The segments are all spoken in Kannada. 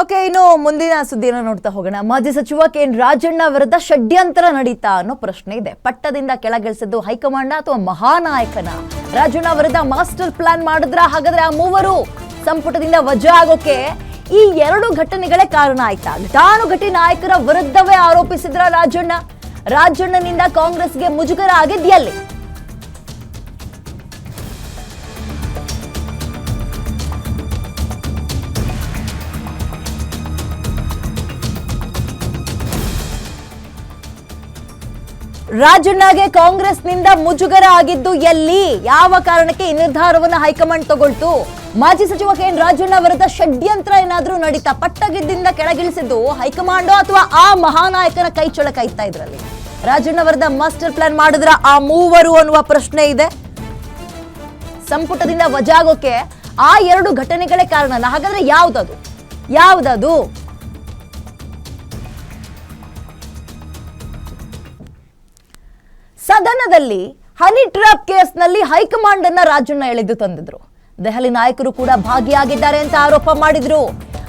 ಓಕೆ, ಇನ್ನು ಮುಂದಿನ ಸುದ್ದಿನ ನೋಡ್ತಾ ಹೋಗೋಣ. ಮಾಜಿ ಸಚಿವ ಕೆ ಎನ್ ರಾಜಣ್ಣ ವಿರುದ್ಧ ಷಡ್ಯಂತರ ನಡೀತಾ ಅನ್ನೋ ಪ್ರಶ್ನೆ ಇದೆ. ಪಟ್ಟದಿಂದ ಕೆಳಗಿಳಿಸಿದ್ದು ಹೈಕಮಾಂಡ್ ಅಥವಾ ಮಹಾನಾಯಕನ? ರಾಜಣ್ಣ ವಿರುದ್ಧ ಮಾಸ್ಟರ್ ಪ್ಲಾನ್ ಮಾಡಿದ್ರ? ಹಾಗಾದ್ರೆ ಆ ಮೂವರು ಸಂಪುಟದಿಂದ ವಜಾ ಆಗೋಕೆ ಈ ಎರಡು ಘಟನೆಗಳೇ ಕಾರಣ ಆಯ್ತಾ? ಘಟಾನುಘಟಿ ನಾಯಕರ ವಿರುದ್ಧವೇ ಆರೋಪಿಸಿದ್ರ ರಾಜಣ್ಣ? ರಾಜಣ್ಣನಿಂದ ಕಾಂಗ್ರೆಸ್ಗೆ ಮುಜುಗರ ಆಗಿದ್ಯಲ್ಲಿ? ರಾಜಣ್ಣಗೆ ಕಾಂಗ್ರೆಸ್ನಿಂದ ಮುಜುಗರ ಆಗಿದ್ದು ಎಲ್ಲಿ? ಯಾವ ಕಾರಣಕ್ಕೆ ಈ ನಿರ್ಧಾರವನ್ನು ಹೈಕಮಾಂಡ್ ತಗೊಳ್ತು? ಮಾಜಿ ಸಚಿವ ಕೆ ಎನ್ ರಾಜಣ್ಣ ವಿರುದ್ಧ ಷಡ್ಯಂತ್ರ ಏನಾದರೂ ನಡೀತಾ ಪಟ್ಟಗಿದ್ದಿಂದ ಕೆಳಗಿಳಿಸಿದ್ದು ಹೈಕಮಾಂಡೋ ಅಥವಾ ಆ ಮಹಾನಾಯಕನ ಕೈ ಚಳಕ ಇತ್ತಾ ಇದ್ರಲ್ಲಿ? ರಾಜಣ್ಣ ವಿರುದ್ಧ ಮಾಸ್ಟರ್ ಪ್ಲಾನ್ ಮಾಡಿದ್ರ ಆ ಮೂವರು ಅನ್ನುವ ಪ್ರಶ್ನೆ ಇದೆ. ಸಂಪುಟದಿಂದ ವಜಾಗೋಕೆ ಆ ಎರಡು ಘಟನೆಗಳೇ ಕಾರಣ ಹಾಗಾದ್ರೆ ಯಾವ್ದದು? ಯಾವ್ದದು? ಸದನದಲ್ಲಿ ಹನಿ ಟ್ರ್ಯಾಪ್ ಕೇಸ್ನಲ್ಲಿ ಹೈಕಮಾಂಡ್ ಅನ್ನ ರಾಜಣ್ಣ ಎಳೆದು ತಂದಿದ್ರು. ದೆಹಲಿ ನಾಯಕರು ಕೂಡ ಭಾಗಿಯಾಗಿದ್ದಾರೆ ಅಂತ ಆರೋಪ ಮಾಡಿದ್ರು.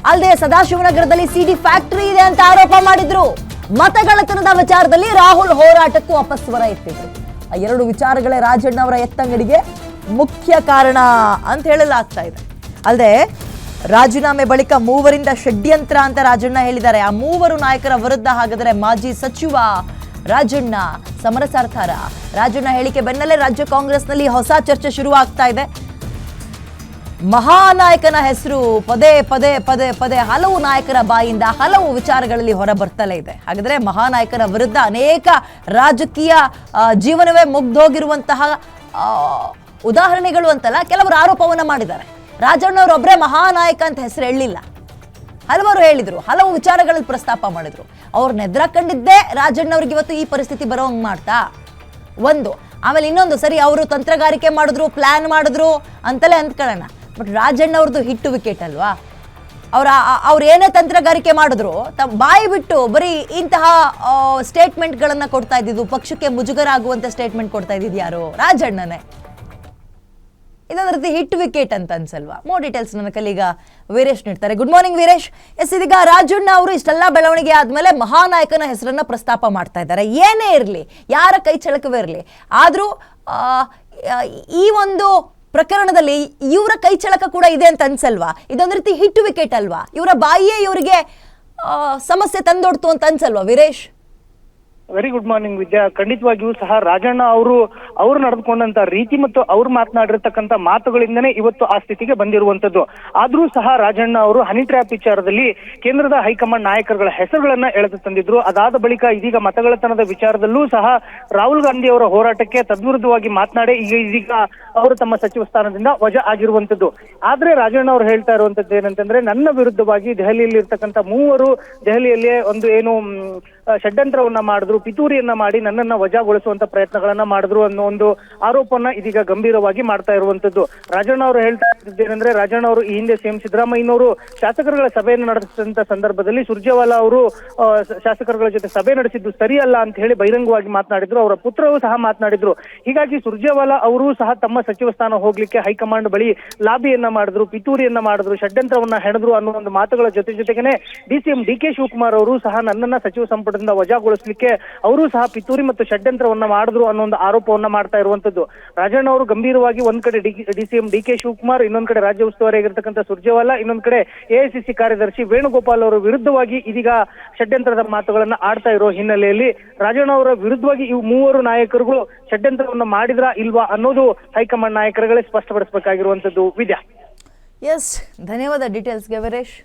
ಅಲ್ಲದೆ ಸದಾಶಿವನಗರದಲ್ಲಿ ಸಿಡಿ ಫ್ಯಾಕ್ಟರಿ ಇದೆ ಅಂತ ಆರೋಪ ಮಾಡಿದ್ರು. ಮತಗಳತನದ ವಿಚಾರದಲ್ಲಿ ರಾಹುಲ್ ಹೋರಾಟಕ್ಕೂ ಅಪಸ್ವರ ಎತ್ತಿದ್ರು ಆ ಎರಡು ವಿಚಾರಗಳೇ ರಾಜಣ್ಣ ಅವರ ಎತ್ತಂಗಡಿಗೆ ಮುಖ್ಯ ಕಾರಣ ಅಂತ ಹೇಳಲಾಗ್ತಾ ಇದೆ. ಅಲ್ಲದೆ ರಾಜೀನಾಮೆ ಬಳಿಕ ಮೂವರಿಂದ ಷಡ್ಯಂತ್ರ ಅಂತ ರಾಜಣ್ಣ ಹೇಳಿದ್ದಾರೆ. ಆ ಮೂವರು ನಾಯಕರ ವಿರುದ್ಧ ಹಾಗಾದರೆ ಮಾಜಿ ಸಚಿವ ರಾಜಣ್ಣ ಸಮರಸಾರ್ತಾರ ರಾಜಣ್ಣ ಹೇಳಿಕೆ ಬೆನ್ನಲ್ಲೇ ರಾಜ್ಯ ಕಾಂಗ್ರೆಸ್ನಲ್ಲಿ ಹೊಸ ಚರ್ಚೆ ಶುರುವಾಗ್ತಾ ಇದೆ. ಮಹಾನಾಯಕನ ಹೆಸರು ಪದೇ ಪದೇ ಪದೇ ಪದೇ ಹಲವು ನಾಯಕರ ಬಾಯಿಂದ ಹಲವು ವಿಚಾರಗಳಲ್ಲಿ ಹೊರ ಬರ್ತಲೇ ಇದೆ. ಹಾಗಾದ್ರೆ ಮಹಾನಾಯಕನ ವಿರುದ್ಧ ಅನೇಕ ರಾಜಕೀಯ ಜೀವನವೇ ಮುಗ್ದೋಗಿರುವಂತಹ ಉದಾಹರಣೆಗಳು ಅಂತಲ್ಲ, ಕೆಲವರು ಆರೋಪವನ್ನು ಮಾಡಿದ್ದಾರೆ. ರಾಜಣ್ಣವರೊಬ್ಬರೇ ಮಹಾನಾಯಕ ಅಂತ ಹೆಸರು ಹೇಳಲಿಲ್ಲ ಹಲವರು ಹೇಳಿದ್ರು, ಹಲವು ವಿಚಾರಗಳಲ್ಲಿ ಪ್ರಸ್ತಾಪ ಮಾಡಿದ್ರು. ಅವ್ರನ್ನ ಎದುರಾಕೊಂಡಿದ್ದೇ ರಾಜಣ್ಣವ್ರಿಗೆ ಇವತ್ತು ಈ ಪರಿಸ್ಥಿತಿ ಬರೋಂಗ್ ಮಾಡ್ತಾ? ಒಂದು, ಆಮೇಲೆ ಇನ್ನೊಂದು, ಸರಿ ಅವರು ತಂತ್ರಗಾರಿಕೆ ಮಾಡಿದ್ರು ಪ್ಲಾನ್ ಮಾಡಿದ್ರು ಅಂತಲೇ ಅಂದ್ಕೊಳ್ಳೋಣ. ಬಟ್ ರಾಜಣ್ಣ ಅವ್ರದ್ದು ಹಿಟ್ಟು ವಿಕೆಟ್ ಅಲ್ವಾ? ಅವ್ರ, ಅವ್ರು ಏನೇ ತಂತ್ರಗಾರಿಕೆ ಮಾಡಿದ್ರು ತಮ್ಮ ಬಾಯಿ ಬಿಟ್ಟು ಬರೀ ಇಂತಹ ಸ್ಟೇಟ್ಮೆಂಟ್ಗಳನ್ನು ಕೊಡ್ತಾ ಇದ್ದಿದ್ದು, ಪಕ್ಷಕ್ಕೆ ಮುಜುಗರ ಆಗುವಂಥ ಸ್ಟೇಟ್ಮೆಂಟ್ ಕೊಡ್ತಾ ಇದ್ದಿದ್ದು ಯಾರು? ರಾಜಣ್ಣನೇ. ಇದೊಂದು ರೀತಿ ಹಿಟ್ ವಿಕೆಟ್ ಅಂತ ಅನ್ಸಲ್ವಾ? ಮೋರ್ ಡೀಟೇಲ್ಸ್ ನನ್ನ ಕಲೀಗ ವೀರೇಶ್ ನೀಡ್ತಾರೆ. Good morning Veeresh. ಎಸ್, ಇದೀಗ ರಾಜಣ್ಣ ಅವರು ಇಷ್ಟೆಲ್ಲ ಬೆಳವಣಿಗೆ ಆದ್ಮೇಲೆ ಮಹಾನಾಯಕನ ಹೆಸರನ್ನ ಪ್ರಸ್ತಾಪ ಮಾಡ್ತಾ ಇದ್ದಾರೆ. ಏನೇ ಇರಲಿ, ಯಾರ ಕೈ ಚಳಕವೇ ಇರಲಿ, ಆದರೂ ಈ ಒಂದು ಪ್ರಕರಣದಲ್ಲಿ ಇವರ ಕೈ ಚಳಕ ಕೂಡ ಇದೆ ಅಂತ ಅನ್ಸಲ್ವಾ? ಇದೊಂದು ರೀತಿ ಹಿಟ್ ವಿಕೆಟ್ ಅಲ್ವಾ? ಇವರ ಬಾಯಿಯೇ ಇವರಿಗೆ ಸಮಸ್ಯೆ ತಂದೊಡ್ತು ಅಂತ ಅನ್ಸಲ್ವಾ Veeresh? Very good morning Vidya. ಖಂಡಿತವಾಗಿಯೂ ಸಹ ರಾಜಣ್ಣ ಅವರು ಅವರು ನಡೆದುಕೊಂಡಂತ ರೀತಿ ಮತ್ತು ಅವ್ರು ಮಾತನಾಡಿರ್ತಕ್ಕಂಥ ಮಾತುಗಳಿಂದನೇ ಇವತ್ತು ಆ ಸ್ಥಿತಿಗೆ ಬಂದಿರುವಂತದ್ದು ಆದ್ರೂ ಸಹ ರಾಜಣ್ಣ ಅವರು ಹನಿ ಟ್ರ್ಯಾಪ್ ವಿಚಾರದಲ್ಲಿ ಕೇಂದ್ರದ ಹೈಕಮಾಂಡ್ ನಾಯಕರುಗಳ ಹೆಸರುಗಳನ್ನ ಎಳೆದು ತಂದಿದ್ರು. ಅದಾದ ಬಳಿಕ ಇದೀಗ ಮತಗಳತನದ ವಿಚಾರದಲ್ಲೂ ಸಹ ರಾಹುಲ್ ಗಾಂಧಿ ಅವರ ಹೋರಾಟಕ್ಕೆ ತದ್ವಿರುದ್ಧವಾಗಿ ಮಾತನಾಡಿ ಈಗ ಇದೀಗ ಅವರು ತಮ್ಮ ಸಚಿವ ಸ್ಥಾನದಿಂದ ವಜಾ ಆಗಿರುವಂತದ್ದು ಆದ್ರೆ ರಾಜಣ್ಣ ಅವರು ಹೇಳ್ತಾ ಇರುವಂತದ್ದು ಏನಂತಂದ್ರೆ, ನನ್ನ ವಿರುದ್ಧವಾಗಿ ದೆಹಲಿಯಲ್ಲಿ ಇರ್ತಕ್ಕಂಥ ಮೂವರು ದೆಹಲಿಯಲ್ಲಿ ಒಂದು ಏನು ಷಡ್ಯಂತ್ರವನ್ನ ಮಾಡಿದ್ರು, ಪಿತೂರಿಯನ್ನ ಮಾಡಿ ನನ್ನನ್ನ ವಜಾಗೊಳಿಸುವಂತ ಪ್ರಯತ್ನಗಳನ್ನ ಮಾಡಿದ್ರು ಅನ್ನೋ ಒಂದು ಆರೋಪನ ಇದೀಗ ಗಂಭೀರವಾಗಿ ಮಾಡ್ತಾ ಇರುವಂತದ್ದು. ರಾಜಣ್ಣ ಅವರು ಹೇಳ್ತಾ ಇದ್ದೇನೆಂದ್ರೆ ರಾಜಣ್ಣ ಅವರು ಈ ಹಿಂದೆ ಸಿಎಂ ಸಿದ್ದರಾಮಯ್ಯನವರು ಶಾಸಕರುಗಳ ಸಭೆಯನ್ನು ನಡೆಸಿದಂತ ಸಂದರ್ಭದಲ್ಲಿ ಸುರ್ಜೇವಾಲಾ ಅವರು ಶಾಸಕರುಗಳ ಜೊತೆ ಸಭೆ ನಡೆಸಿದ್ದು ಸರಿಯಲ್ಲ ಅಂತ ಹೇಳಿ ಬಹಿರಂಗವಾಗಿ ಮಾತನಾಡಿದ್ರು, ಅವರ ಪುತ್ರರು ಸಹ ಮಾತನಾಡಿದ್ರು. ಹೀಗಾಗಿ ಸುರ್ಜೇವಾಲಾ ಅವರು ಸಹ ತಮ್ಮ ಸಚಿವ ಸ್ಥಾನ ಹೋಗ್ಲಿಕ್ಕೆ ಹೈಕಮಾಂಡ್ ಬಳಿ ಲಾಬಿಯನ್ನ ಮಾಡಿದ್ರು, ಪಿತೂರಿಯನ್ನ ಮಾಡಿದ್ರು, ಷಡ್ಯಂತ್ರವನ್ನ ಹೆಣದ್ರು ಅನ್ನೋ ಒಂದು ಮಾತುಗಳ ಜೊತೆ ಜೊತೆಗೇನೆ ಡಿಸಿಎಂ ಡಿ ಕೆ ಶಿವಕುಮಾರ್ ಅವರು ಸಹ ನನ್ನನ್ನ ಸಚಿವ ಸಂಪುಟದಿಂದ ವಜಾಗೊಳಿಸಲಿಕ್ಕೆ ಅವರು ಸಹ ಪಿತೂರಿ ಮತ್ತು ಷಡ್ಯಂತ್ರವನ್ನ ಮಾಡಿದ್ರು ಅನ್ನೋ ಒಂದು ಆರೋಪವನ್ನ ಮಾಡ್ತಾ ಇರುವಂತದ್ದು. ರಾಜಣ್ಣ ಅವರು ಗಂಭೀರವಾಗಿ ಒಂದ್ ಕಡೆ ಡಿಸಿಎಂ ಡಿ ಕೆ ಶಿವಕುಮಾರ್, ಇನ್ನೊಂದ್ ಕಡೆ ರಾಜ್ಯ ಉಸ್ತುವಾರಿ ಆಗಿರ್ತಕ್ಕಂಥ ಸುರ್ಜೇವಾಲಾ, ಇನ್ನೊಂದ್ ಕಡೆ ಎಐಸಿಸಿ ಕಾರ್ಯದರ್ಶಿ ವೇಣುಗೋಪಾಲ್ ಅವರ ವಿರುದ್ಧವಾಗಿ ಇದೀಗ ಷಡ್ಯಂತ್ರದ ಮಾತುಗಳನ್ನ ಆಡ್ತಾ ಇರೋ ಹಿನ್ನೆಲೆಯಲ್ಲಿ ರಾಜಣ್ಣ ಅವರ ವಿರುದ್ಧವಾಗಿ ಇವು ಮೂವರು ನಾಯಕರುಗಳು ಷಡ್ಯಂತ್ರವನ್ನ ಮಾಡಿದ್ರಾ ಇಲ್ವಾ ಅನ್ನೋದು ಹೈಕಮಾಂಡ್ ನಾಯಕರುಗಳೇ ಸ್ಪಷ್ಟಪಡಿಸಬೇಕಾಗಿರುವಂತದ್ದು. ವಿದ್ಯಾ. ಎಸ್ ಧನ್ಯವಾದ ಡೀಟೇಲ್ಸ್ಗೆ ವೀರೇಶ್.